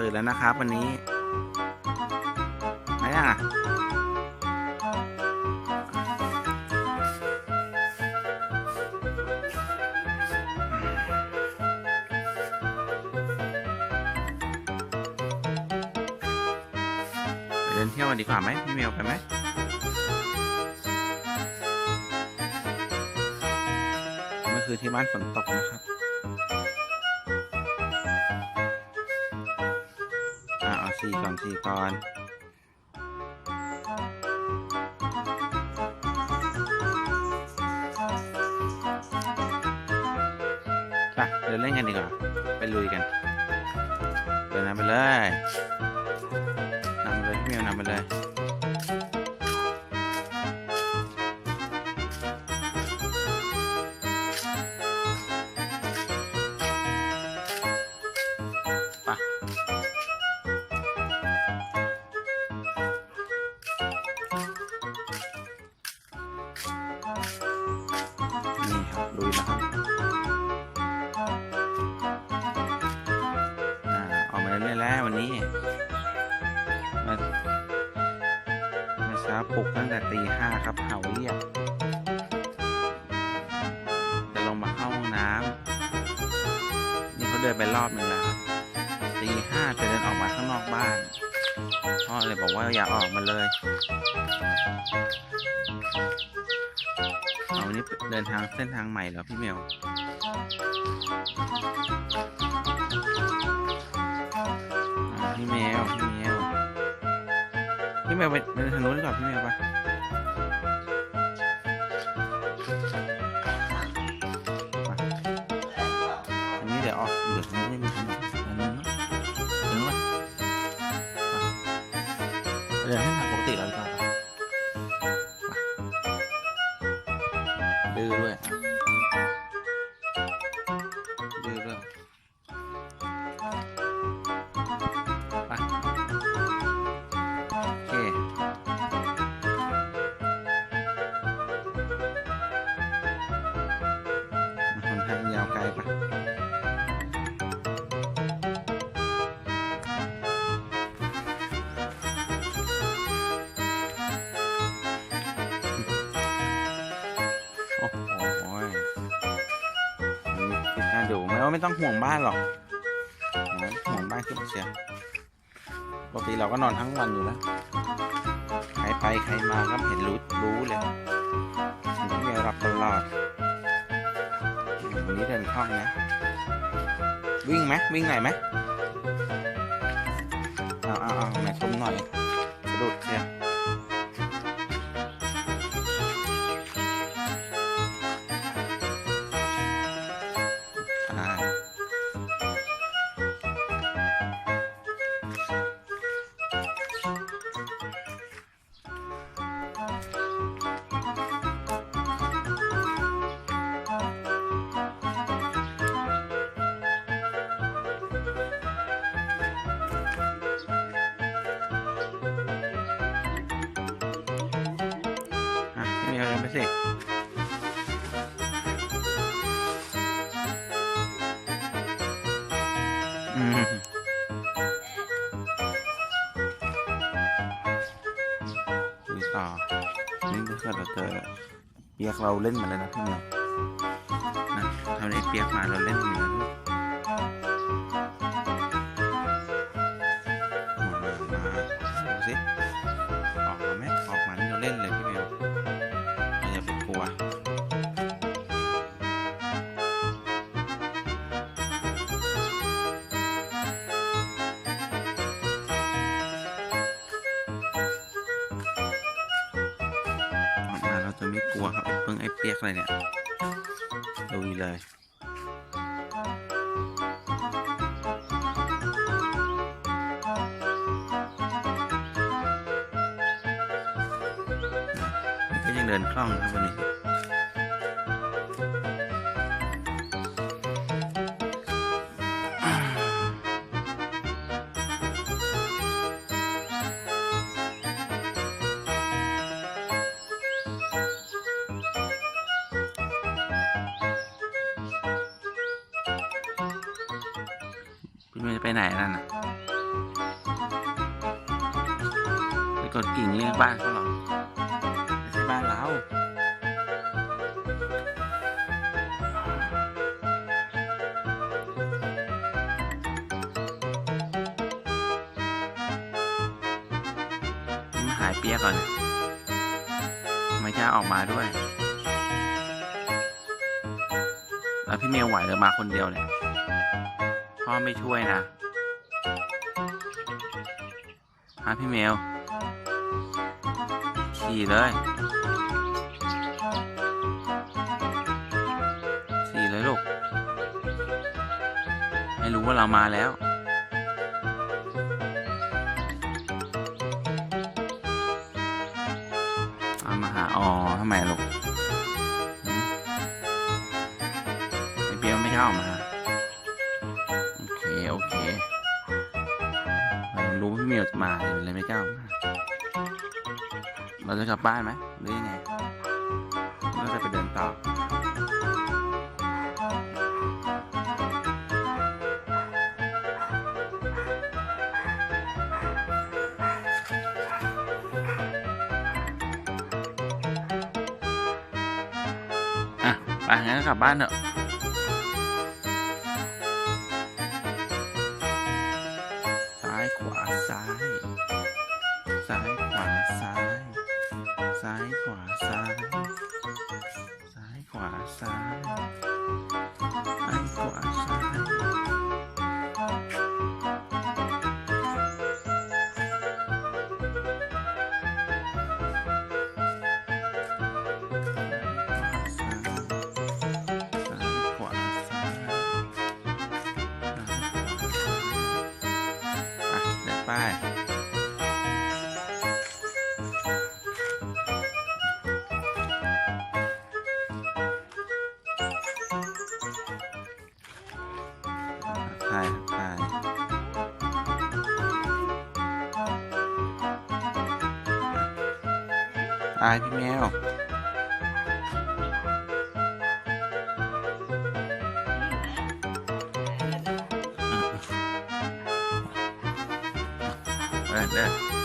ตื่นแล้วนะครับวันนี้ไหนอะไปเดินเที่ยวกันดีกว่าไหมพี่เมลไปไหมเมื่อคืนที่บ้านฝนตกนะครับ อ่าเอาสี่ก่อนสี่ก่อนไปเดินเล่นกันดีกว่า ไปลุยกัน เดินนำไปเลยนำไปเลยพี่เมียวนำไปเลย ลุยนะครับอ่าออกมาเรื่อยๆแล้ววันนี้มื่อเมื่อเช้าปลุกตั้งแต่ตีห้าครับเห่าเรียกจะลงมาเข้าห้องน้ำนี่เขาเดินไปรอบหนึ่งแล้วครับตีห้าจะเดินออกมาข้างนอกบ้านพ่อเลยบอกว่าอย่าออกมาเลย นี้เดินทางเส้นทางใหม่เหรอพี่เมลอ่าพี่เมลพี่เมลพี่เมลไปเดินทางนู้นดีกว่าพี่เมลปะไปอันนี้เดี๋ยวออกเดี๋ยวนี้ไม่มีทางอันนี้นถึงปะไปเดินเส้นทางปกติเราดีกว่า ไม่ต้องห่วงบ้านหรอกห่วงบ้านขึ้นเสียปกติเราก็นอนทั้งวันอยู่แล้วใครไปใครมาก็เห็นรู้รู้เลยพี่เมียรับตลอดวันนี้เดินคล่องนะ วิ่งไหมวิ่งไหนอยไหมเอาเอาเอาแม่ชมหน่อยสะดุดเชีย พี่ดินไปสิอืมต่อนี่ก็คือเราเจอเปียกเราเล่นมาแล้วนะพี่เมียนะทำไอ้เปียกมาเราเล่นมาแล้ว วครับไอ้เพิ่งไอ้เปียกอะไรเนี่ยดูเลยนี่ก็ยังเดินคล่องครับวันนี้ พี่เมย์ไปไหนนั่นน่ะไปกดกิ่งเรียกบ้านเขาหรอไปบ้านเราหายเปียกก่อนไม่กล้าออกมาด้วย แล้วพี่เมย์ไหวหรือมาคนเดียวเนี่ย พ่อไม่ช่วยนะฮะพี่เมล ขี่เลย ขี่เลยลูก ให้รู้ว่าเรามาแล้วเอามาหาอ๋อทำไมลูกหืมไอเปียวไม่เข้ามา เลยไม่กล้าออกมาเราจะกลับบ้านไหมหรือยังไงเราจะไปเดินต่ออะไปงั้นก็กลับบ้านเถอะซ้ายขวาซ้าย ซ้ายซ้ายขวาซ้ายซ้ายขวาซ้ายซ้ายขวาซ้ายซ้ายขวาซ้ายไป ตายพี่แมวเดินเดิน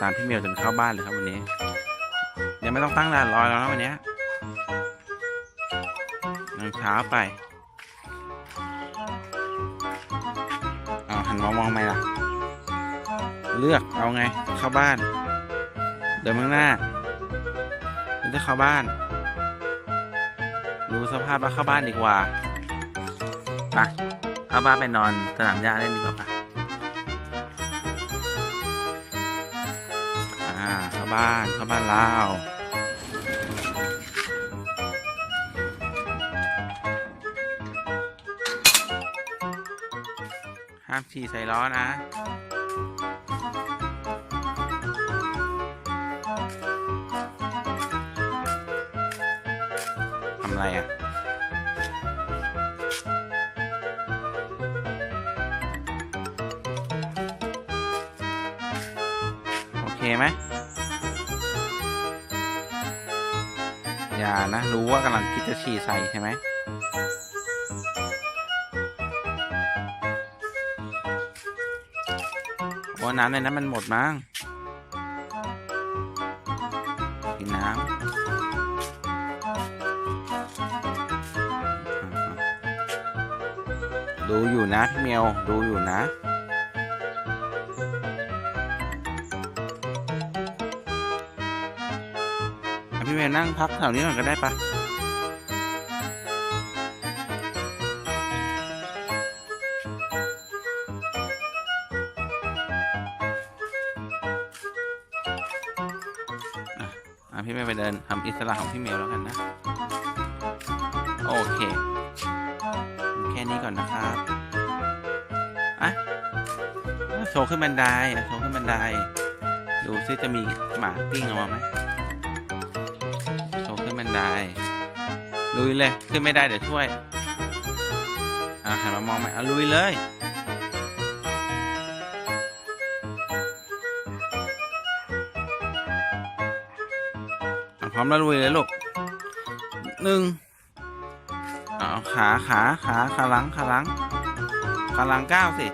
ตามพี่เมลจนเข้าบ้านเลยครับวันนี้ยังไม่ต้องตั้งด่านรอแล้วนะวันนี้ยยังเช้าไปเอาหันมามองไหมล่ะ เลือกเอาไงเข้าบ้าน เดินข้างหน้าหรือจะเข้าบ้านดูสภาพแล้วเข้าบ้านดีกว่าไปเข้าบ้านไปนอนสนามหญ้าเล่นดีกว่าปะ อ่าเข้าบ้านเข้าบ้านเราห้ามฉี่ใส่ล้อนะทำอะไรอะ เคไหมอย่านะ รู้ว่ากำลังคิดจะฉี่ใส่ใช่ไหมโอ้น้ำในนั้นมันหมดมั้งกินน้ำดูอยู่นะพี่เมียวดูอยู่นะ นั่งพักแถวนี้ก่อนก็ได้ปะพี่ไมย์ไปเดินทำอิสระของพี่เมย์แล้วกันนะ โอเค แค่นี้ก่อนนะครับอะโชว์ขึ้นบันไดโชว์ขึ้นบันได ดูซิจะมีหมาปิ้งออกมาไหม ได้ลุยเลยขึ้นไม่ได้เดี๋ยวช่วยอะหันมามองไหมอะลุยเลยอะพร้อมแล้วลุยเลยลูกหนึ่งเอาขาขาขาขาหลังขาหลังขาหลังก้าวสิ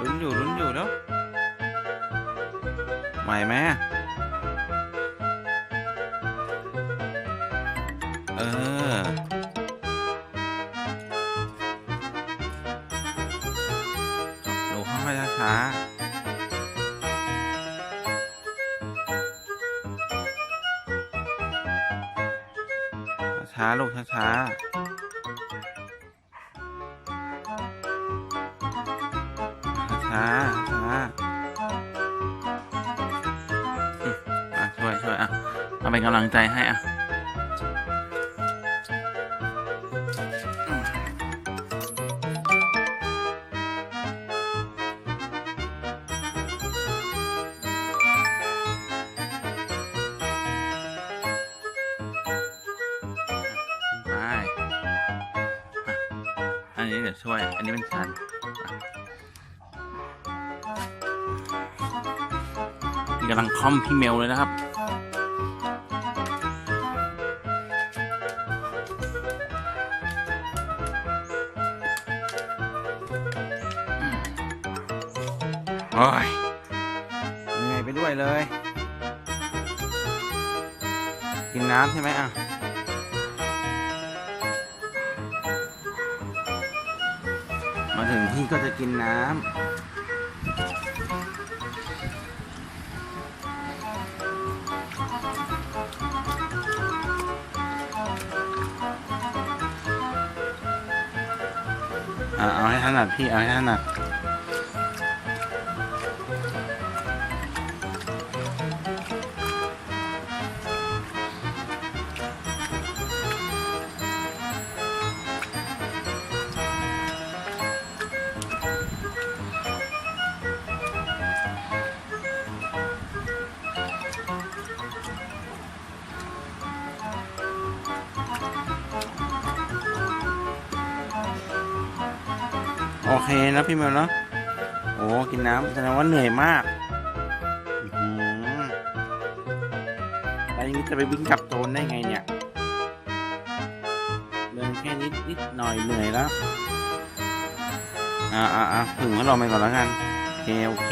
ลุ้นอยู่ลุ้นอยู่แล้วไหวไหมา ช้าลูกช้าช้าช้าๆอะช่วยช่วยอะเอาเป็นกำลังใจให้อะ นี้เดี๋ยวช่วย อันนี้เป็นชันนี่กำลังคอมพี่เมลเลยนะครับโอ้ยเหนื่อยไปด้วยเลย กินน้ำใช่ไหมอะ มาถึงที่ก็จะกินน้ำเอาให้ถนัดพี่เอาให้ถนัด โอเคนะพี่เมลเนาะโอ้กินน้ำแสดงว่าเหนื่อยมากอื้อหือแล้วอย่างนี้จะไปวิ่งกลับโซนได้ไงเนี่ยเดินแค่นิดนิดหน่อยเหนื่อยแล้ว อ่าอ่าอ่าถึงให้เราไปก่อนแล้วกัน โอเค โอเค